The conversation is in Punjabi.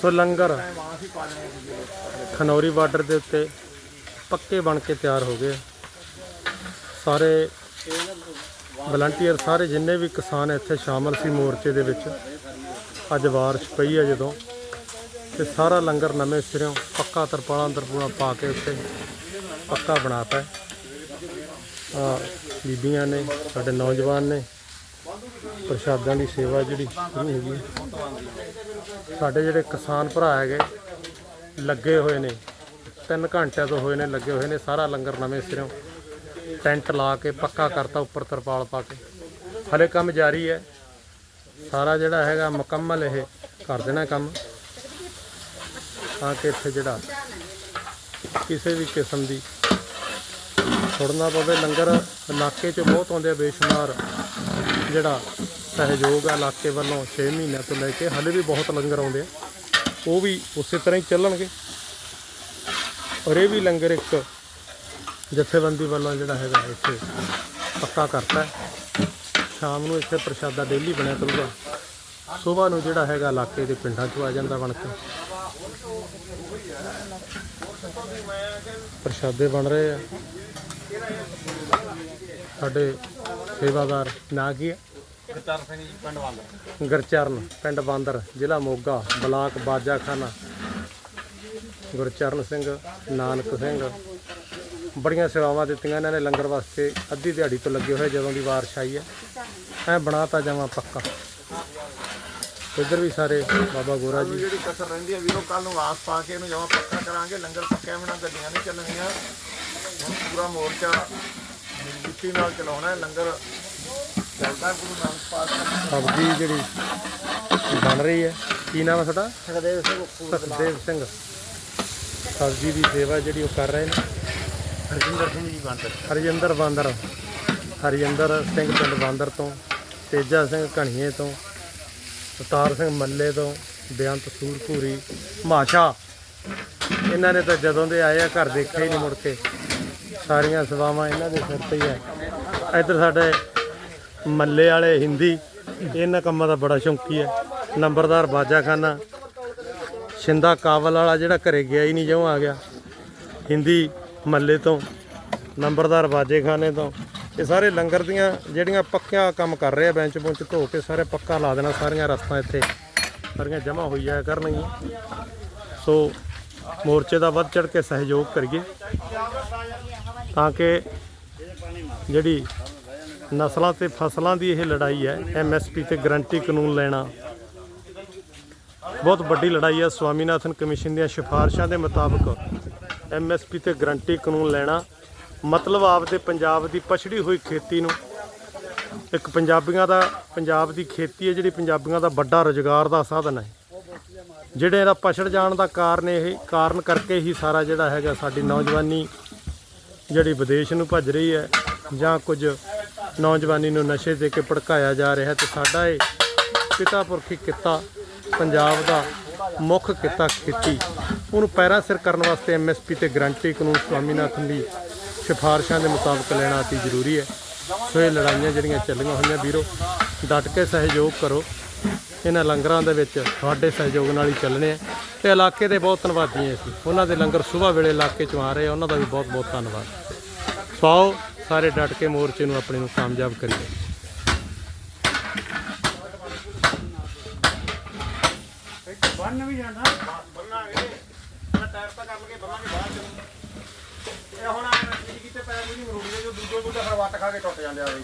ਸੋ ਲੰਗਰ ਖਨੌਰੀ ਬਾਰਡਰ ਦੇ ਉੱਤੇ ਪੱਕੇ ਬਣ ਕੇ ਤਿਆਰ ਹੋ ਗਏ। ਸਾਰੇ ਵਲੰਟੀਅਰ, ਸਾਰੇ ਜਿੰਨੇ ਵੀ ਕਿਸਾਨ ਇੱਥੇ ਸ਼ਾਮਲ ਸੀ ਮੋਰਚੇ ਦੇ ਵਿੱਚ, ਅੱਜ ਬਾਰਿਸ਼ ਪਈ ਹੈ ਜਦੋਂ, ਤੇ ਸਾਰਾ ਲੰਗਰ ਨਵੇਂ ਸਿਰਿਓਂ ਪੱਕਾ ਤਰਪਾਲਾਂ ਤਰਪੂਲਾਂ ਪਾ ਕੇ ਉੱਤੇ ਪੱਕਾ ਬਣਾਤਾ ਆ ਬੀਬੀਆਂ ਨੇ, ਸਾਡੇ ਨੌਜਵਾਨ ਨੇ ਪ੍ਰਸ਼ਾਦਾਂ ਦੀ ਸੇਵਾ ਜਿਹੜੀ ਸ਼ੁਰੂ ਹੋ ਗਈ ਸਾਡੇ ਜਿਹੜੇ ਕਿਸਾਨ ਭਰਾ ਹੈਗੇ, ਲੱਗੇ ਹੋਏ ਨੇ 3 ਘੰਟਿਆਂ ਤੋਂ ਹੋਏ ਨੇ, ਲੱਗੇ ਹੋਏ ਨੇ, ਸਾਰਾ ਲੰਗਰ ਨਵੇਂ ਸਿਰੋਂ। ਟੈਂਟ ਲਾ ਕੇ, ਪੱਕਾ ਕਰਤਾ, ਉੱਪਰ ਤਰਪਾਲ ਪਾ ਕੇ। ਹਲੇ ਕੰਮ ਜਾਰੀ ਹੈ। ਸਾਰਾ ਜਿਹੜਾ ਹੈਗਾ, ਮੁਕੰਮਲ ਇਹ ਕਰ ਦੇਣਾ ਕੰਮ। ਤਾਂ ਕਿ ਇੱਥੇ ਜਿਹੜਾ ਕਿਸੇ ਵੀ ਕਿਸਮ ਦੀ ਛੋੜਨਾ ਪਵੇ। ਲੰਗਰ ਇਲਾਕੇ 'ਚ ਬਹੁਤ ਆਉਂਦੇ ਆ, ਬੇਸ਼ੁਮਾਰ। ਜਿਹੜਾ ਸਹਿਯੋਗ ਆ ਇਲਾਕੇ ਵੱਲੋਂ 6 ਮਹੀਨਿਆਂ ਤੋਂ ਲੈ ਕੇ ਹਲੇ ਵੀ ਬਹੁਤ ਲੰਗਰ ਆਉਂਦੇ ਆ। ਉਹ ਵੀ ਉਸੇ ਤਰ੍ਹਾਂ ਹੀ ਚੱਲਣਗੇ। ਔਰ ਇਹ ਵੀ ਲੰਗਰ ਇੱਕ ਜਥੇਬੰਦੀ ਵੱਲੋਂ ਜਿਹੜਾ ਹੈਗਾ ਇੱਥੇ ਪੱਕਾ ਕਰਤਾ ਸ਼ਾਮ ਨੂੰ ਇੱਥੇ ਪ੍ਰਸ਼ਾਦਾ ਡੇਲੀ ਬਣਿਆ ਕਰੂਗਾ ਸਵੇਰ ਨੂੰ ਜਿਹੜਾ ਹੈਗਾ ਇਲਾਕੇ ਦੇ ਪਿੰਡਾਂ 'ਚੋਂ ਆ ਜਾਂਦਾ ਬਣ ਕੇ ਪ੍ਰਸ਼ਾਦੇ ਬਣ ਰਹੇ ਆ। ਸਾਡੇ ਸੇਵਾਦਾਰ ਨਾਂ ਕੀ ਹੈ? ਗਰਚਰਨ ਸਿੰਘ ਜੀ ਪਿੰਡ ਵਾਂਦਰ ਗੁਰਚਰਨ ਪਿੰਡ ਬਾਂਦਰ ਜ਼ਿਲ੍ਹਾ ਮੋਗਾ ਬਲਾਕ ਬਾਜਾਖਾਨਾ। ਗੁਰਚਰਨ ਸਿੰਘ ਨਾਨਕ ਸਿੰਘ। ਬੜੀਆਂ ਸੇਵਾਵਾਂ ਦਿੱਤੀਆਂ ਇਹਨਾਂ ਨੇ ਲੰਗਰ ਵਾਸਤੇ। ਅੱਧੀ ਦਿਹਾੜੀ ਤੋਂ ਲੱਗੇ ਹੋਏ ਜਦੋਂ ਦੀ ਬਾਰਿਸ਼ ਆਈ ਹੈ। ਐ ਬਣਾਤਾ ਜਾਵਾਂ ਪੱਕਾ। ਇੱਧਰ ਵੀ ਸਾਰੇ ਬਾਬਾ ਗੋਰਾ ਜੀ। ਜਿਹੜੀ ਕਸਰ ਰਹਿੰਦੀ ਹੈ ਵੀਰੋ ਕੱਲ ਨੂੰ ਵਾਸ ਪਾ ਕੇ ਇਹਨੂੰ ਜਮਾ ਪੱਕਾ ਕਰਾਂਗੇ। ਲੰਗਰ ਪੱਕਿਆ ਬਿਨਾ ਗੱਡੀਆਂ ਨਹੀਂ ਚੱਲਣਗੀਆਂ। ਹੁਣ ਪੂਰਾ ਮੋਰਚਾ ਮਿੱਟੀ ਨਾਲ ਚਲਾਉਣਾ ਹੈ ਲੰਗਰ ਚੱਲਦਾ ਗੁਰੂ ਨਾਨਕ ਪਾਤਸ਼ਾਹ ਸਬਜ਼ੀ ਜਿਹੜੀ ਬਣ ਰਹੀ ਹੈ ਕੀ ਨਾਮ ਹੈ ਤੁਹਾਡਾ? ਸੁਖਦੇਵ ਸਿੰਘ ਸੁਖਦੇਵ ਸਿੰਘ। ਸਬਜ਼ੀ ਦੀ ਸੇਵਾ ਜਿਹੜੀ ਉਹ ਕਰ ਰਹੇ ਨੇ। ਹਰਜਿੰਦਰ ਸਿੰਘ ਜੀ ਬਾਂਦਰ। ਹਰਜਿੰਦਰ ਬਾਂਦਰ। ਹਰਜਿੰਦਰ ਸਿੰਘ ਪਿੰਡ ਬਾਂਦਰ ਤੋਂ ਤੇਜਾ ਸਿੰਘ ਕਣੀਏ ਤੋਂ ਅਵਤਾਰ ਸਿੰਘ ਮੱਲੇ ਤੋਂ ਬੇਅੰਤ ਸੂਰਪੂਰੀ ਮਾਸ਼ਾ ਇਹਨਾਂ ਨੇ ਤਾਂ ਜਦੋਂ ਦੇ ਆਏ ਆ ਘਰ ਦੇਖਿਆ ਹੀ ਨਹੀਂ ਮੁੜ ਕੇ। ਸਾਰੀਆਂ ਸੇਵਾਵਾਂ ਇਹਨਾਂ ਦੇ ਸਿਰ ਤੇ ਹੀ ਹੈ। ਇੱਧਰ ਸਾਡੇ ਮੱਲੇ ਵਾਲੇ ਹਿੰਦੀ, ਇਹਨਾਂ ਕੰਮਾਂ ਦਾ ਬੜਾ ਸ਼ੌਂਕੀ ਹੈ ਨੰਬਰਦਾਰ ਬਾਜਾਖਾਨਾ ਸ਼ਿੰਦਾ ਕਾਬਲ ਵਾਲਾ ਜਿਹੜਾ ਘਰੇ ਗਿਆ ਹੀ ਨਹੀਂ, ਜਿਉਂ ਆ ਗਿਆ। ਹਿੰਦੀ ਮੱਲੇ ਤੋਂ, ਨੰਬਰਦਾਰ ਬਾਜੇਖਾਨੇ ਤੋਂ। ਇਹ ਸਾਰੇ ਲੰਗਰ ਦੀਆਂ ਜਿਹੜੀਆਂ ਪੱਕਿਆ ਕੰਮ ਕਰ ਰਹੇ ਆ ਬੈਂਚ ਬੁੰਚ ਧੋ ਕੇ ਸਾਰੇ ਪੱਕਾ ਲਾ ਦੇਣਾ ਸਾਰੀਆਂ ਰਸਤਾ ਇੱਥੇ। ਸਾਰੀਆਂ ਜਮ੍ਹਾਂ ਹੋਈ ਜਾਇਆ ਕਰਨਗੀਆਂ ਸੋ ਮੋਰਚੇ ਦਾ ਵੱਧ ਚੜ ਕੇ ਸਹਿਯੋਗ ਕਰੀਏ ਤਾਂ ਕਿ ਜਿਹੜੀ ਨਸਲਾਂ ਤੇ ਫਸਲਾਂ ਦੀ ਇਹ ਲੜਾਈ ਹੈ ਐਮਐਸਪੀ ਤੇ ਗਰੰਟੀ ਕਾਨੂੰਨ ਲੈਣਾ, ਬਹੁਤ ਵੱਡੀ ਲੜਾਈ ਹੈ। ਸਵਾਮੀਨਾਥਨ ਕਮਿਸ਼ਨ ਦੀਆਂ ਸਿਫਾਰਸ਼ਾਂ ਦੇ ਮੁਤਾਬਕ ਐਮਐਸਪੀ ਤੇ ਗਰੰਟੀ ਕਾਨੂੰਨ ਲੈਣਾ, ਮਤਲਬ ਆਪਦੇ ਪੰਜਾਬ ਦੀ ਪਛੜੀ ਹੋਈ ਖੇਤੀ ਨੂੰ, ਇੱਕ ਪੰਜਾਬੀਆਂ ਦਾ, ਪੰਜਾਬ ਦੀ ਖੇਤੀ ਹੈ ਜਿਹੜੀ ਪੰਜਾਬੀਆਂ ਦਾ ਵੱਡਾ ਰੁਜ਼ਗਾਰ ਦਾ ਸਾਧਨ ਹੈ। ਜਿਹੜੇ ਇਹਦਾ ਪਛੜ ਜਾਣ ਦਾ ਕਾਰਨ ਇਹ, ਕਾਰਨ ਕਰਕੇ ਹੀ ਸਾਰਾ ਜਿਹੜਾ ਹੈਗਾ ਸਾਡੀ ਨੌਜਵਾਨੀ ਜਿਹੜੀ ਵਿਦੇਸ਼ ਨੂੰ ਭੱਜ ਰਹੀ ਹੈ ਜਾਂ ਕੁਝ ਨੌਜਵਾਨੀ ਨੂੰ ਨਸ਼ੇ ਦੇ ਕੇ ਭੜਕਾਇਆ ਜਾ ਰਿਹਾ ਤੇ ਸਾਡਾ ਇਹ ਪਿਤਾ ਪੁਰਖੀ ਕਿੱਤਾ, ਪੰਜਾਬ ਦਾ ਮੁੱਖ ਕਿੱਤਾ ਖੇਤੀ। ਉਹਨੂੰ ਪੈਰਾਂ ਸਿਰ ਕਰਨ ਵਾਸਤੇ ਐਮਐਸਪੀ ਤੇ ਗਰੰਟੀ ਕਾਨੂੰਨ ਸਵਾਮੀਨਾਥਨ ਦੀ ਸਿਫਾਰਸ਼ਾਂ ਦੇ ਮੁਤਾਬਕ ਲੈਣਾ ਅਤੀ ਜ਼ਰੂਰੀ ਹੈ। ਸੋ ਇਹ ਲੜਾਈਆਂ ਜਿਹੜੀਆਂ ਚੱਲੀਆਂ ਹੋਈਆਂ ਵੀਰੋ, ਡਟ ਕੇ ਸਹਿਯੋਗ ਕਰੋ। ਇਹਨਾਂ ਲੰਗਰਾਂ ਦੇ ਵਿੱਚ ਤੁਹਾਡੇ ਸਹਿਯੋਗ ਨਾਲ ਹੀ ਚੱਲਣੇ ਆ। ਤੇ ਇਲਾਕੇ ਦੇ ਬਹੁਤ ਧੰਨਵਾਦੀ ਹਾਂ ਅਸੀਂ। ਉਹਨਾਂ ਦੇ ਲੰਗਰ ਸਵੇਰ ਵੇਲੇ ਇਲਾਕੇ ਚ ਆ ਰਹੇ ਆ। ਉਹਨਾਂ ਦਾ ਵੀ ਬਹੁਤ ਬਹੁਤ ਧੰਨਵਾਦ। ਸੋ ਆਓ ਸਾਰੇ ਡਟ ਕੇ ਮੋਰਚੇ ਨੂੰ ਆਪਣੇ ਨੂੰ ਕਾਮਯਾਬ ਕਰੀਏ। ਬੰਨ ਵੀ ਜਾਂਦਾ ਬੰਨਾਂਗੇ ਮੈਂ ਟਾਇਰ ਤਾਂ ਕਰ ਲਗੇ ਬੰਨਾਂਗੇ ਬਾਅਦ ਚ ਇਹ ਹੁਣ ਆ ਕੀਤੇ ਪੈਰ ਨਹੀਂ ਮਰੂੜੀ ਜੋ ਦੂਜੇ ਬੁੱਢਾ ਫਿਰ ਵੱਟ ਖਾ ਕੇ ਟੁੱਟ ਜਾਂਦੇ ਆ ਜੀ।